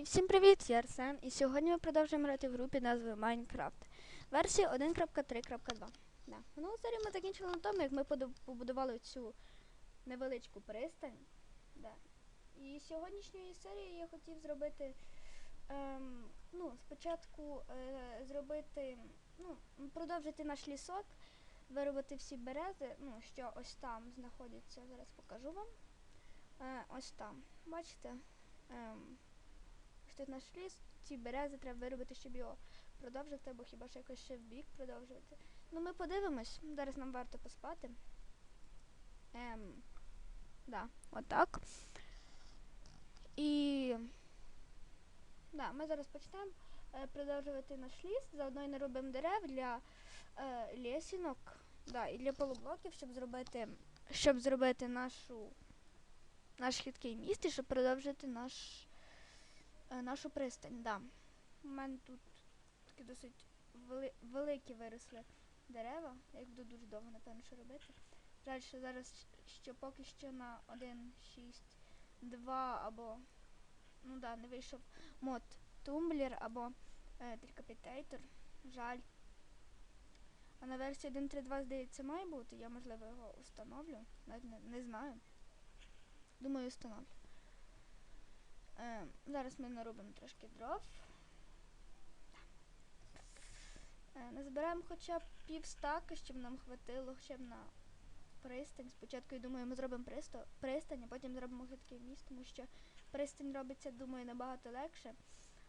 І всім привіт, я Арсен, і сьогодні ми продовжуємо грати в групі назвою Minecraft. Версія 1.3.2. Да. Минулу серію ми закінчили на тому, як ми побудували цю невеличку пристань. Да. І сьогоднішньої серії я хотів зробити. Ем, ну, спочатку е, зробити, ну, продовжити наш лісок, виробити всі берези, ну, що ось там знаходяться, зараз покажу вам. Е, ось там. Бачите? Ем, ось наш ліс, ці берези треба виробити, щоб його продовжити, або хіба ж якось ще в бік продовжувати. Ну ми подивимось. Зараз нам варто поспати. Ем, да, отак. І да, ми зараз почнемо е, продовжувати наш ліс. Заодно і наробимо дерев для е, лісінок. Да, і для полублоків, щоб зробити, щоб зробити нашу наш хиткий міст і щоб продовжити наш, нашу пристань. Да. У мене тут такі досить вели, великі виросли дерева. Я буду дуже довго, напевно, що робити. Жаль, що зараз що поки що на 1.6.2 або ну да, не вийшов мод Tumblr або е, Decapitator. Жаль. А на версії 1.3.2, здається, має бути. Я, можливо, його установлю. Навіть не, не знаю. Думаю, установлю. Е, зараз ми наробимо трошки дров. Е, назбираємо хоча б пів стака, щоб нам хватило хоча б на пристань. Спочатку, я думаю, ми зробимо присто, пристань, а потім зробимо хиткий міст, тому що пристань робиться, думаю, набагато легше.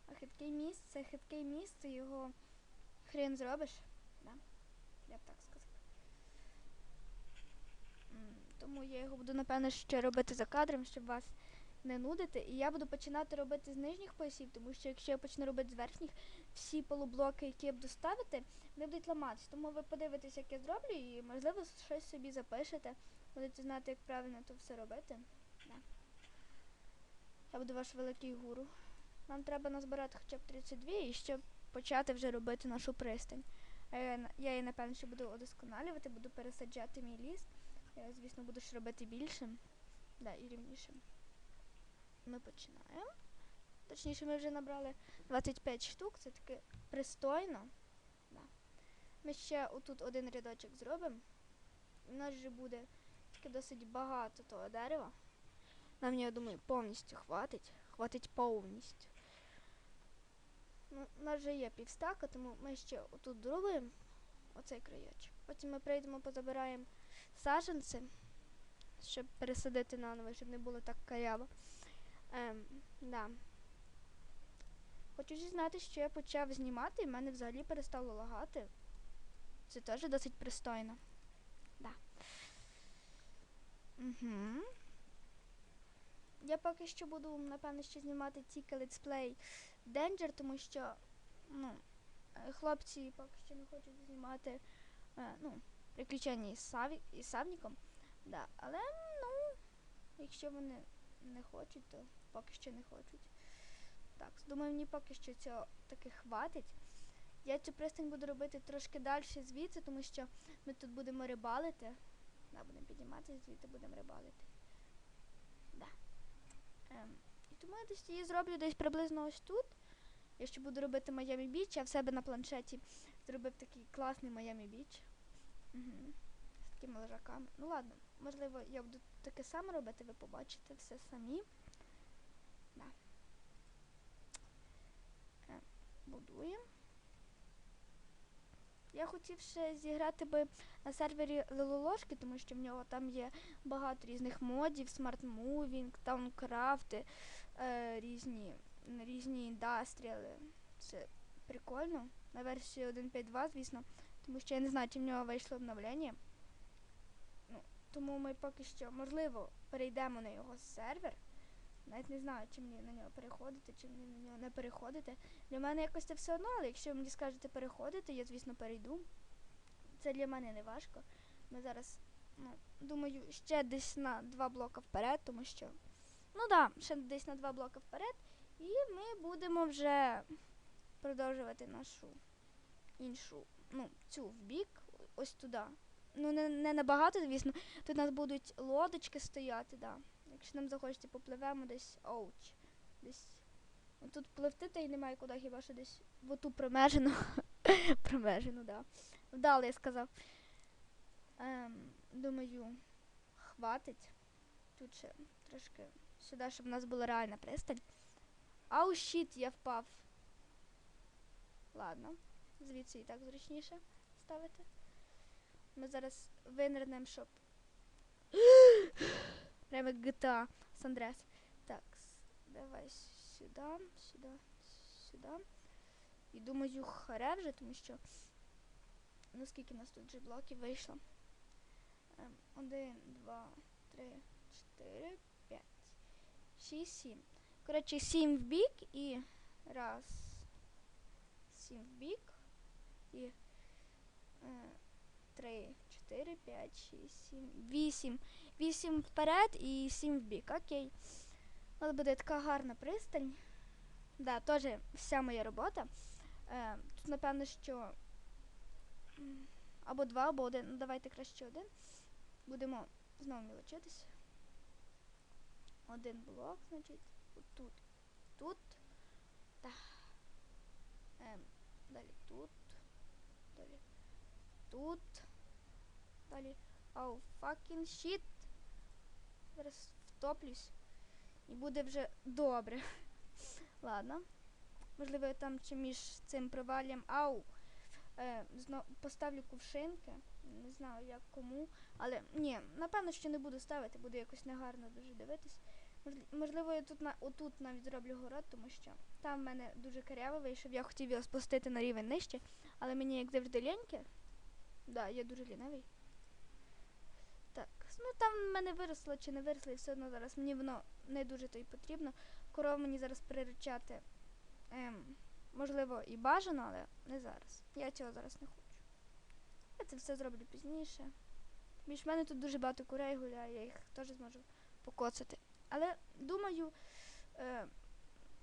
А хиткий міст це хиткий міст, ти його хрен зробиш. Да? Я б так сказав. Тому я його буду, напевно, ще робити за кадром, щоб вас не нудити. І я буду починати робити з нижніх поясів, тому що якщо я почну робити з верхніх, всі полублоки, які я буду ставити, вони будуть ламатися. Тому ви подивитесь, як я зроблю, і можливо щось собі запишете. Будете знати, як правильно це все робити. Да. Я буду ваш великий гуру. Нам треба назбирати хоча б 32 і щоб почати вже робити нашу пристань. А я, я її, напевно, ще буду удосконалювати, буду пересаджати мій ліс. Я, звісно, буду ж робити більшим. Да, і рівнішим. Ми починаємо. Точніше, ми вже набрали 25 штук, це таки пристойно. Да. Ми ще отут один рядочок зробимо. У нас вже буде таки досить багато того дерева. Нам, я думаю, повністю хватить. Хватить повністю. Ну, у нас вже є півстака, тому ми ще отут зробимо оцей краєчок. Потім ми прийдемо, позабираємо саджанці, щоб пересадити наново, щоб не було так каряво. Ем, да. Хочу зізнати, що я почав знімати, і в мене взагалі перестало лагати. Це теж досить пристойно. Да. Угу. Я поки що буду, напевно, ще знімати тільки летсплей Danger, тому що ну, хлопці поки що не хочуть знімати е, ну, приключення із, Саві, із Савніком. Да. Але, ну, якщо вони не хочуть, то поки що не хочуть. Так, думаю, мені поки що цього таки хватить. Я цю пристань буду робити трошки далі звідси, тому що ми тут будемо рибалити. Да, будемо підніматися звідти, будемо рибалити. Да. Ем, і тому я десь її зроблю десь приблизно ось тут. Я ще буду робити Майами Біч, я в себе на планшеті зробив такий класний Майами Біч. Угу. З такими лежаками. Ну ладно, можливо, я буду таке саме робити, ви побачите все самі. Да. Е, будуємо. Я хотів ще зіграти би на сервері Лололожки, тому що в нього там є багато різних модів, Moving, Towncraft, е, різні, різні індастріали. Це прикольно. На версії 1.5.2, звісно, тому що я не знаю, чи в нього вийшло обновлення. Ну, тому ми поки що, можливо, перейдемо на його сервер. Навіть не знаю, чи мені на нього переходити, чи мені на нього не переходити. Для мене якось це все одно, але якщо ви мені скажете переходити, я, звісно, перейду. Це для мене не важко. Ми зараз, ну, думаю, ще десь на два блока вперед, тому що. Ну так, да, ще десь на два блока вперед. І ми будемо вже продовжувати нашу іншу, ну, цю в бік, ось туди. Ну, не, не набагато, звісно. Тут у нас будуть лодочки стояти, да. Якщо нам захочеться, попливемо десь оуч. Десь Тут пливти та й немає куди хіба що десь в оту промежину. промежину, да. Вдало я сказав. Ем, думаю, хватить. Тут ще трошки сюди, щоб у нас була реальна пристань. Ау, щіт, я впав. Ладно, звідси і так зручніше ставити. Ми зараз винирнемо, щоб. Прямо як GTA San. Так, давай сюди, сюди, сюди. І думаю, харе вже, тому що. Ну скільки нас тут вже блоків вийшло? Ем, один, два, три, чотири, п'ять, шість, сім. Коротше, сім в бік і раз. Сім в бік. І е, три, чотири, п'ять, шість, сім, вісім. Вісім вперед і сім в бік. Окей. От буде така гарна пристань. Да, теж вся моя робота. Е, тут, напевно, що або два, або один. Ну, давайте краще один. Будемо знову мілочитись. Один блок, значить, тут, тут. Так. Ем, далі тут. Далі тут. Далі. Оу, fucking shit. Зараз втоплюсь. І буде вже добре. Ладно. Можливо, я там чи між цим проваллям. Ау. Е, поставлю кувшинки. Не знаю як кому. Але ні, напевно, що не буду ставити, буде якось негарно дуже дивитись. Можли- Можливо, я тут на отут навіть зроблю город, тому що там в мене дуже каряво вийшов. Я хотів його спустити на рівень нижче, але мені як завжди ліньки. Да, я дуже лінивий. Ну там в мене виросло чи не виросло, і все одно зараз мені воно не дуже то й потрібно. Коров мені зараз приручати. Ем, можливо, і бажано, але не зараз. Я цього зараз не хочу. Я це все зроблю пізніше. Більш мене тут дуже багато курей гуляє, я їх теж зможу покоцати. Але думаю, е,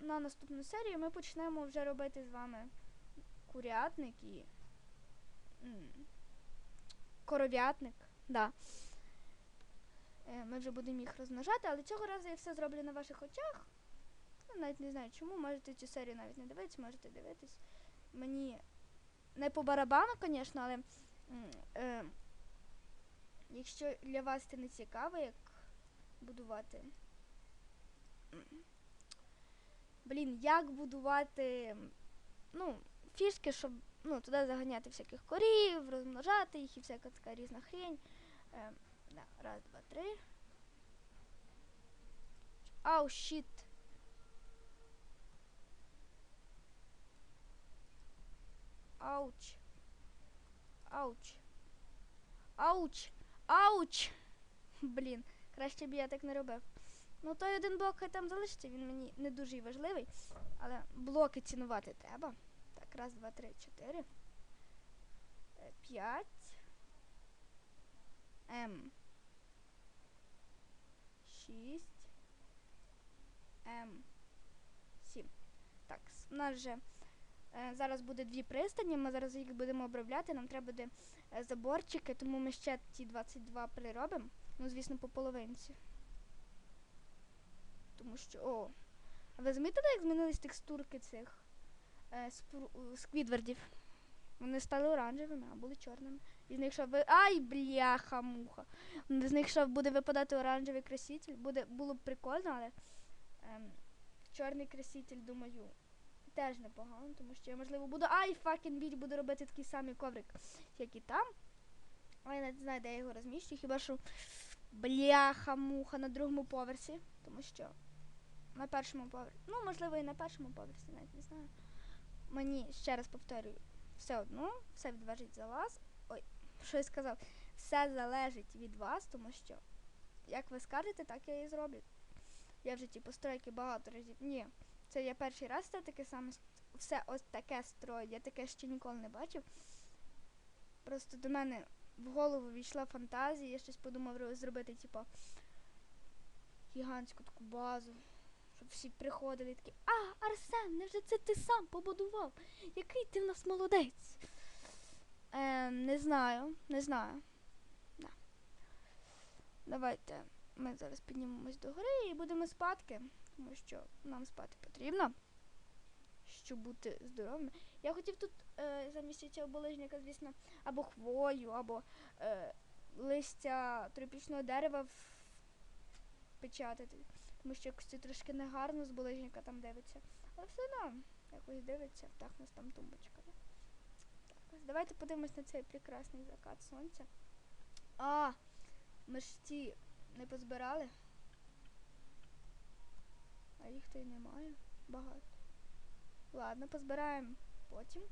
на наступну серію ми почнемо вже робити з вами курятник і м, коров'ятник. Да. Е, Ми вже будемо їх розмножати, але цього разу я все зроблю на ваших очах. Ну, навіть не знаю чому, можете цю серію навіть не дивитися, можете дивитись. Мені не по барабану, звісно, але е, якщо для вас це не цікаво, як будувати. Блін, як будувати ну, фішки, щоб ну, туди заганяти всяких корів, розмножати їх і всяка така різна хрень. Е, да, раз, два, три. Ау, щіт. Ауч. Ауч. Ауч. Ауч. Блін, краще б я так не робив. Ну, той один блок хай там залишиться, він мені не дуже важливий. Але блоки цінувати треба. Так, раз, два, три, чотири. П'ять. М. Шість. М. Сім. Так, у нас вже е, зараз буде дві пристані, ми зараз їх будемо обробляти. Нам треба буде е, заборчики, тому ми ще ті 22 приробимо. Ну, звісно, по половинці. Тому що. О! А ви замітили, як змінились текстурки цих е, спру- е? Вони стали оранжевими, а були чорними. І з них що ви. Ай, бляха, муха. З них що буде випадати оранжевий краситель. Буде, було б прикольно, але ем, чорний краситель, думаю, теж непогано, тому що я, можливо, буду. Ай, факін біть, буду робити такий самий коврик, як і там. Але я не знаю, де я його розміщу. Хіба що бляха, муха на другому поверсі. Тому що на першому поверсі. Ну, можливо, і на першому поверсі, навіть не знаю. Мені ще раз повторюю, все одно, все відважить за вас. Ой, що я сказав? Все залежить від вас, тому що як ви скажете, так я і зроблю. Я в житті постройки багато разів. Ні, це я перший раз це таке саме все ось таке строю. Я таке ще ніколи не бачив. Просто до мене в голову війшла фантазія, я щось подумав зробити, типу, гігантську таку базу. Щоб всі приходили такі, а, Арсен, невже це ти сам побудував? Який ти в нас молодець? Е, не знаю, не знаю. Да. Давайте ми зараз піднімемось до гори і будемо спадки, тому що нам спати потрібно. щоб бути здоровими. Я хотів тут е, замість цього булижника, звісно, або хвою, або е, листя тропічного дерева впечатати. Тому що якось це трошки негарно з булижника там дивиться. Але все одно якось дивиться. Так, у нас там тумбочка. Так, давайте подивимось на цей прекрасний закат сонця. А, ми ж ті не позбирали. А їх то й немає багато. Ладно, позбираємо потім.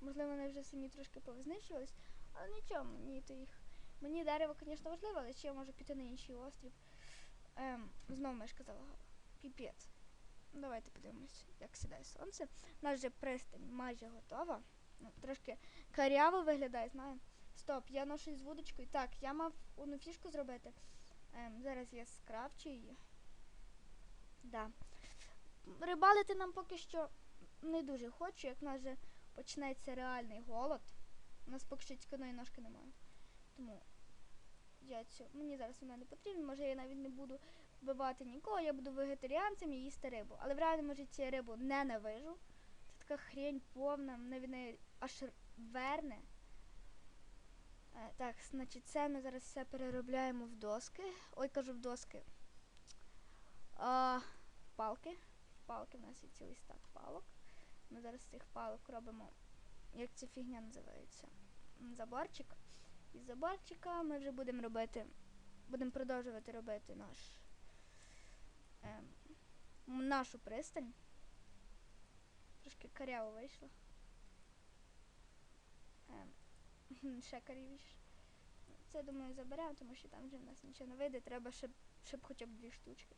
Можливо, вони вже самі трошки повизнищувались, але нічого, мені то їх. Мені дерево, звісно, важливо, але ще я можу піти на інший острів. Ем, знову мешка залагала. Піпець. Давайте подивимось, як сідає сонце. У нас вже пристань майже готова. Ну, трошки каряво виглядає, знаю. Стоп, я ношусь з вудочкою. Так, я мав одну фішку зробити. Ем, зараз я скрафчу її. Да. Рибалити нам поки що не дуже хочу, як в нас вже почнеться реальний голод. У нас поки що тільки ножки немає. Тому я цю. Мені зараз вона не потрібна, може я навіть не буду вбивати нікого, я буду вегетаріанцем і їсти рибу. Але в реальному житті рибу ненавижу. Це така хрень повна, мене від аж верне. Е, так, значить, це ми зараз все переробляємо в доски. Ой, кажу в доски. А, палки. Палки в нас є цілий стак палок. Ми зараз з цих палок робимо, як ця фігня називається? Заборчик. Із заборчика ми вже будемо робити, будемо продовжувати робити наш, ем, нашу пристань. Трошки каряво вийшло. Ем, ще карівіше. Це, думаю, заберемо, тому що там вже в нас нічого не вийде. Треба, щоб, щоб хоча б дві штучки.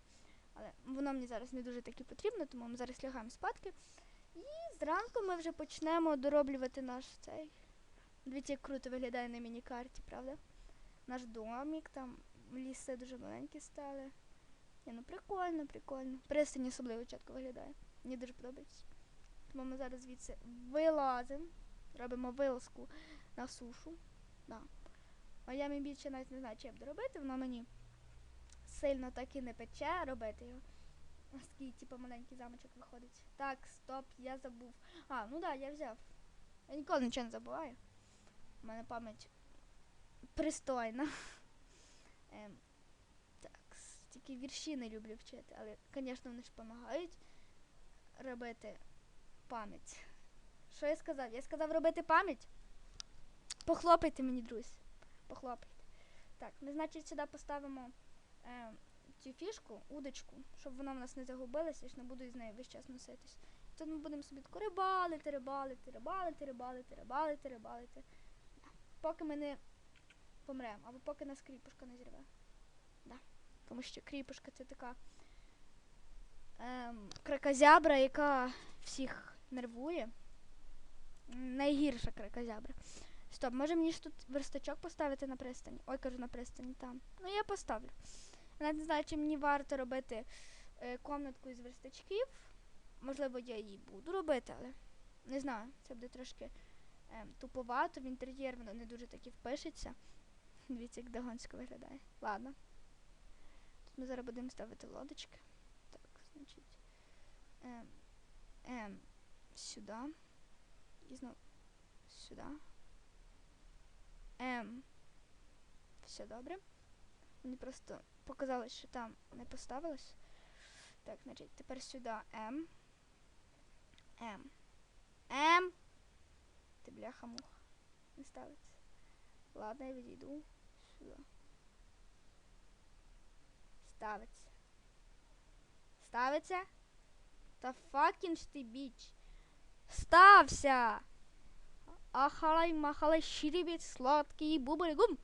Але воно мені зараз не дуже таки потрібно, тому ми зараз лягаємо спадки. І зранку ми вже почнемо дороблювати наш цей. Дивіться, як круто виглядає на міні-карті, правда? Наш домик, там ліси дуже маленькі стали. Ні, ну прикольно, прикольно. Пристань особливо чітко виглядає. Мені дуже подобається. Тому ми зараз звідси вилазимо, робимо вилазку на сушу. Да. А більше навіть не знаю, чи я буду робити, воно мені сильно так і не пече робити його. Ось такий, типу, маленький замочок виходить. Так, стоп, я забув. А, ну да, я взяв. Я ніколи нічого не забуваю. У мене пам'ять пристойна. Ем, так, тільки вірші не люблю вчити, але, звісно, вони ж допомагають робити пам'ять. Що я сказав? Я сказав робити пам'ять. Похлопайте мені, друзі. Похлопайте. Так, ми, значить, сюди поставимо е, цю фішку, удочку, щоб вона в нас не загубилася, я ж не буду із нею весь час носитись. Тут ми будемо собі тако рибалити, рибалити, рибалити, рибалити, рибалити, рибалити. Поки ми не помремо, або поки нас кріпушка не зірве. Да. Тому що кріпушка це така ем, кракозябра, яка всіх нервує. Найгірша кракозябра. Стоп, може мені ж тут верстачок поставити на пристані? Ой, кажу на пристані там. Ну я поставлю. Навіть не знаю, чи мені варто робити е, комнатку із верстачків. Можливо, я її буду робити, але не знаю. Це буде трошки туповато. В інтер'єр воно не дуже таки впишеться. Дивіться, як дагонсько виглядає. Ладно. Тут ми зараз будемо ставити лодочки. Так, значить. Ем, ем, сюди. І знову сюди. М. Все добре. Мені просто показалось, що там не поставилось. Так, значить, тепер сюди М. М. М. Ти бляха муха. Не ставиться. Ладно, я відійду сюди. Ставиться. Ставиться? Та факін ж ти біч. Стався! Ахалай, махалай, щирібіць, сладкий бублигум.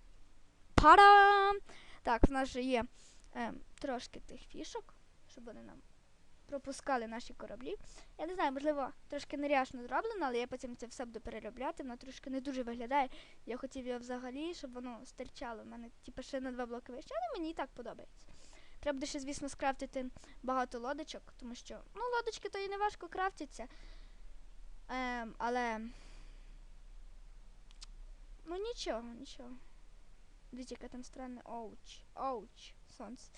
Парам! Так, в нас же є е, трошки тих фішок, щоб вони нам пропускали наші кораблі. Я не знаю, можливо, трошки неряшно зроблено, але я потім це все буду переробляти. Воно трошки не дуже виглядає. Я хотів його взагалі, щоб воно стирчало. У мене типу, ще на два блоки вище, але мені і так подобається. Треба ще, звісно, скрафтити багато лодочок, тому що ну, лодочки то і не важко крафтяться. Ем, але. Ну нічого, нічого. Дивіться, яке там странне. Оуч. Оуч. Сонце.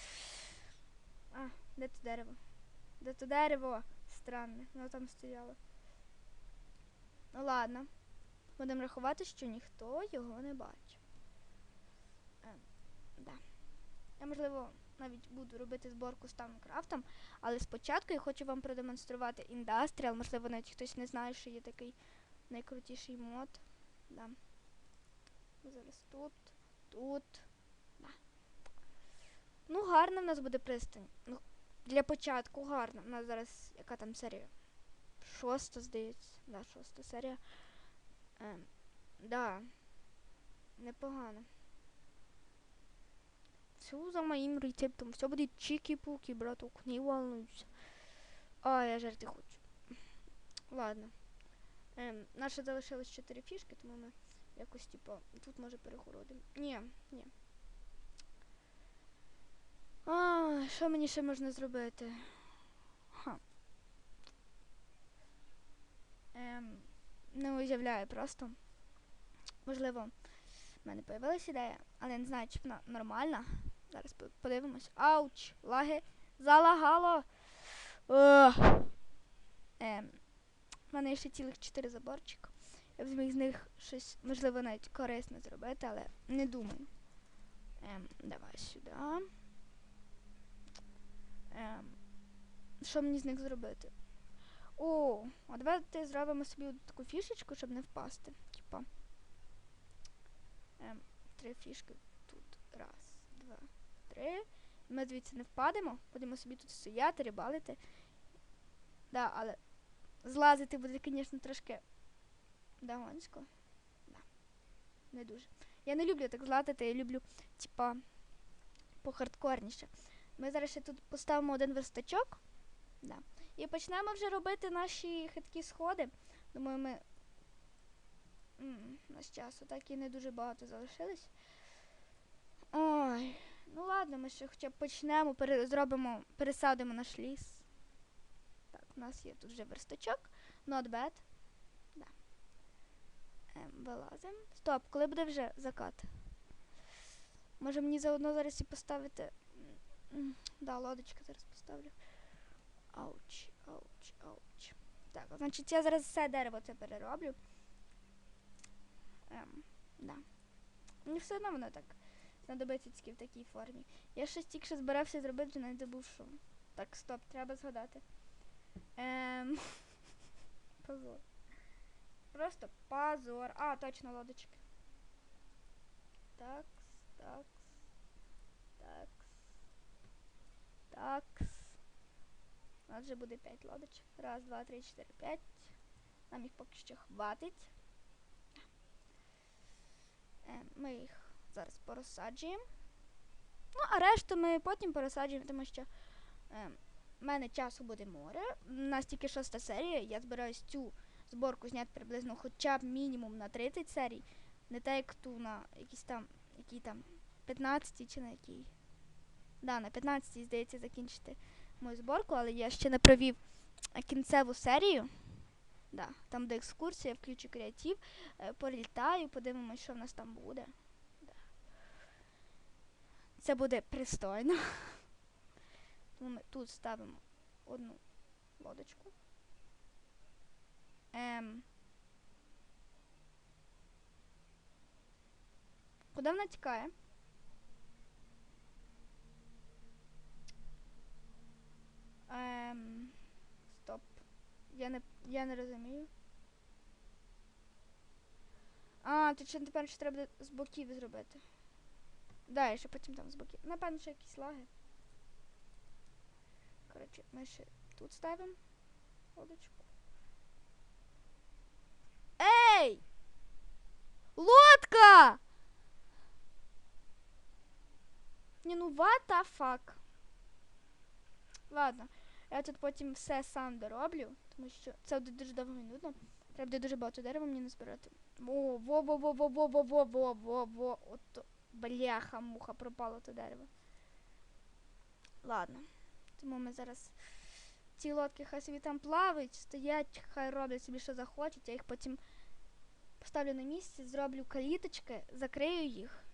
А, де то дерево? Де то дерево? странне. Воно там стояло. Ну ладно. Будемо рахувати, що ніхто його не бачив. Е, да. Я, можливо, навіть буду робити зборку з Таункрафтом, але спочатку я хочу вам продемонструвати індастріал. Можливо, навіть хтось не знає, що є такий найкрутіший мод. Да. Зараз тут, тут. Да. Ну, гарна в нас буде пристань. Ну, для початку гарна. У нас зараз яка там серія? Шоста, здається. Да, шоста серія. Ем, да. Непогано. Все за моїм рецептом. Все буде чики-пуки, браток. Не волнуйся. А, я жарти хочу. Ладно. Ем, наше залишилось 4 фішки, тому ми якось, типу, тут може перегородимо. Ні, ні. А, що мені ще можна зробити? Ха. Ем, не уявляю просто. Можливо, в мене появилась ідея, але я не знаю, чи вона нормальна. Зараз подивимось. Ауч! Лаги! Залагало! Ем, в мене ще цілих 4 заборчика. Я б зміг з них щось, можливо, навіть корисне зробити, але не думаю. Ем, давай сюди. Ем, що мені з них зробити? О, а давайте зробимо собі таку фішечку, щоб не впасти. Типа. Ем, три фішки тут. Раз, два, три. Ми звідси не впадемо. Будемо собі тут стояти, рибалити. Да, але злазити буде, звісно, трошки дагонсько. Да. Не дуже. Я не люблю так злазити, я люблю, типа, похардкорніше. Ми зараз ще тут поставимо один верстачок. Да. І почнемо вже робити наші хиткі сходи. Думаю, ми. М, у нас часу так і не дуже багато залишилось. Ой, ну ладно, ми ще хоча б почнемо, пере, зробимо, пересадимо наш ліс. Так, у нас є тут вже верстачок. Not bad. Да. Ем, вилазимо. Стоп, коли буде вже закат? Може мені заодно зараз і поставити. Да, лодочка зараз поставлю. Ауч, ауч, ауч. Так, значить я зараз все дерево це перероблю. Ем, да. Мені все одно воно так знадобиться тільки в такій формі. Я щось тільки збирався зробити, навіть забув, що. Так, стоп, треба згадати. Ем... Позор. Просто позор. А, точно, лодочки. Такс, такс, такс, такс. У нас вже буде 5 лодочок. Раз, два, три, чотири, п'ять. Нам їх поки що хватить. Е, Ми їх зараз порозсаджуємо. Ну, а решту ми потім порозсаджуємо, тому що е, в мене часу буде море. У нас тільки шоста серія. Я збираюсь цю зборку зняти приблизно хоча б мінімум на 30 серій. Не так, як ту на якісь там, які там 15 чи на якій. Да, на 15-й, здається, закінчити мою зборку, але я ще не провів е, кінцеву серію. Да, там де екскурсія, включу креатив, е, політаю, подивимось, що в нас там буде. Да. Це буде пристойно. Тому ми тут ставимо одну лодочку. Ем. Куди вона тікає? Ем, стоп. Я не, я не розумію. А, тут ще тепер ще треба з боків зробити. Да, ще потім там з боків. Напевно, ще якісь лаги. Коротше, ми ще тут ставимо лодочку. Ей! Лодка! Ні, ну what the? Ладно, я тут потім все сам дороблю, тому що це буде дуже довго і нудно. Треба буде дуже багато дерева мені назбирати. Во, во, во, во, во, во, во, во, во, во, во. Ото бляха, муха, пропало то дерево. Ладно. Тому ми зараз ці лодки хай собі там плавають, стоять, хай роблять собі, що захочуть, я їх потім поставлю на місці, зроблю каліточки, закрию їх.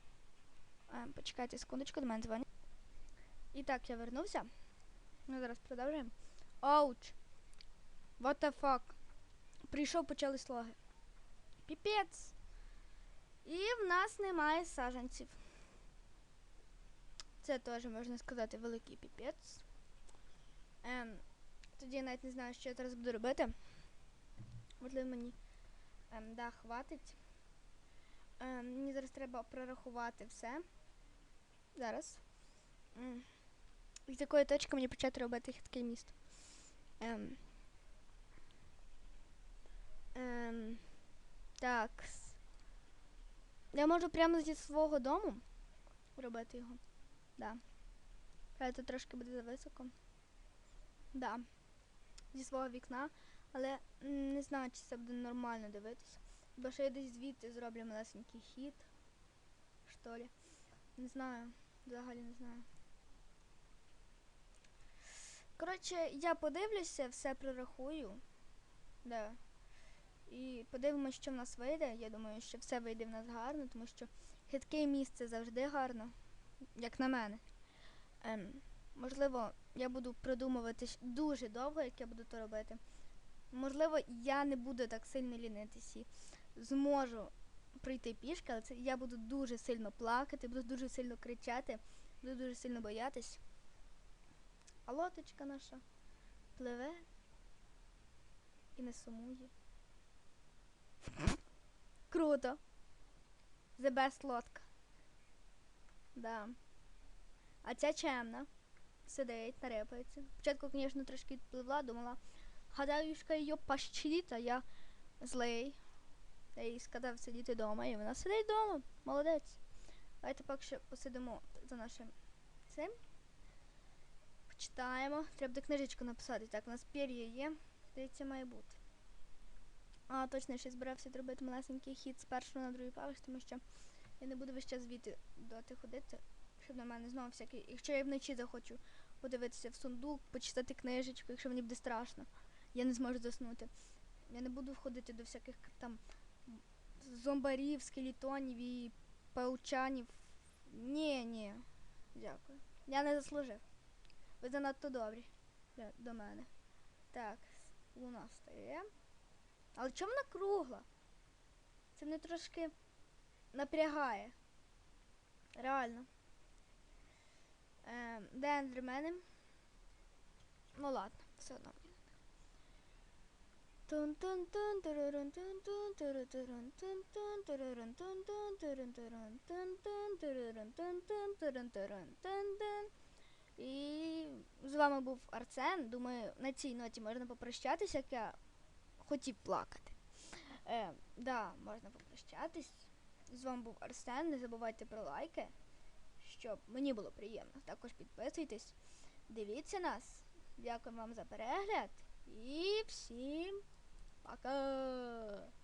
Е, почекайте секундочку, до мене дзвонять. І так, я вернувся. Ми зараз продовжуємо. Ауч. What the fuck? Прийшов, почали слоги. Піпець. І в нас немає саджанців. Це теж можна сказати великий піпець. Ем, тоді я навіть не знаю, що я зараз буду робити. Можливо, мені ем, да, хватить. Ем, мені зараз треба прорахувати все. Зараз. М. І з якої точки мені почати робити хиткий міст. Ем. Ем. Так. Я можу прямо зі свого дому робити його. Да. Це трошки буде зависоко. Да. Зі свого вікна. Але не знаю, чи це буде нормально дивитися. Бо що я десь звідти зроблю малесенький хід. Що лі. Не знаю. Взагалі не знаю. Коротше, я подивлюся, все прорахую. Да. І подивимось, що в нас вийде. Я думаю, що все вийде в нас гарно, тому що хитке місце завжди гарно, як на мене. Ем, можливо, я буду придумувати дуже довго, як я буду то робити. Можливо, я не буду так сильно лінитися зможу прийти пішки, але це я буду дуже сильно плакати, буду дуже сильно кричати, буду дуже сильно боятись. А лодочка наша пливе і не сумує. Круто. The best лодка. Да. А ця чемна. Сидить, нарепається. Спочатку, звісно, трошки відпливла, думала, гадаюшка її пощадить, а я злий. Я їй сказав сидіти вдома, і вона сидить вдома. Молодець. Давайте поки що посидимо за нашим цим. Почитаємо. Треба буде книжечку написати. Так, у нас пір'я є. Здається, має бути. А, точно, я ще збирався зробити малесенький хід з першого на другий поверх, тому що я не буду весь час звідти доти ходити, щоб на мене знову всякий. Якщо я вночі захочу подивитися в сундук, почитати книжечку, якщо мені буде страшно, я не зможу заснути. Я не буду ходити до всяких там зомбарів, скелетонів і паучанів. Ні, ні. Дякую. Я не заслужив. Ви занадто добрі до мене. Так, луна стає. Але чому вона кругла? Це мене трошки напрягає. Реально. Ем, де ендермени? Ну ладно, все одно. І з вами був Арсен. Думаю, на цій ноті можна попрощатися, як я хотів плакати. Е, да, можна попрощатись. З вами був Арсен. Не забувайте про лайки, щоб мені було приємно. Також підписуйтесь, дивіться нас. Дякую вам за перегляд і всім пока!